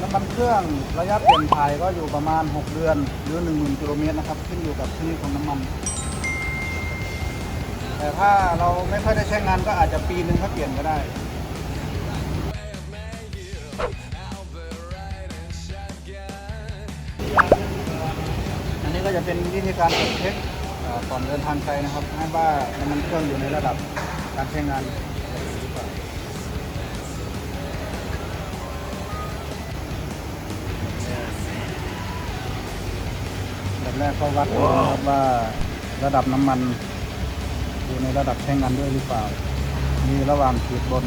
น้ำมันเครื่องระยะเปลี่ยนถ่ายก็อยู่ประมาณ 6 เดือนหรือ 10,000กิโลเมตรนะครับ ขึ้นอยู่กับชนิดของน้ำมัน แต่ถ้าเราไม่ค่อยได้ใช้งานก็อาจจะปีหนึ่งก็เปลี่ยนก็ได้ อันนี้ก็จะเป็นวิธีการตรวจเช็คเอ่อก่อนเดินทางไกลนะครับ ให้ว่าน้ำมันเครื่องอยู่ในระดับการใช้งาน แรกก็วัดดูนะครับว่าระดับน้ำมันอยู่ในระดับใช้งานด้วยหรือเปล่า มีระหว่างขีดบน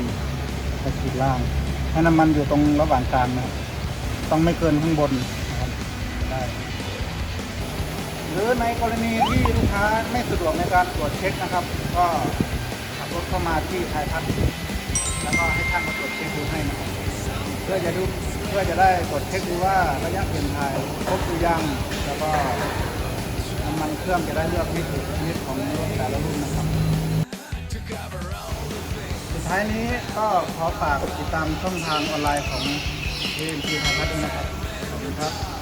กับขีดล่าง ให้น้ำมันอยู่ตรงระหว่างกลางนะครับ ต้องไม่เกินข้างบนนะครับได้หรือในกรณีที่ลูกค้าไม่สะดวกในการตรวจเช็คนะครับ ก็ขับรถเข้ามาที่ไทยพัฒน์แล้วก็ให้ช่างมาตรวจเช็คดูให้นะครับเพื่อจะดู เพื่อจะได้กดเช็คดูว่าระยะเปลี่ยนถ่ายครบหรือยัง แล้วก็น้ำมันเครื่องจะได้เลือกนิดถูกชนิดของรถแต่ละรุ่นนะครับ สุดท้ายนี้ก็ขอฝากติดตามช่องทางออนไลน์ของ AMP ไทยพัฒน์ด้วยนะครับ ขอบคุณครับ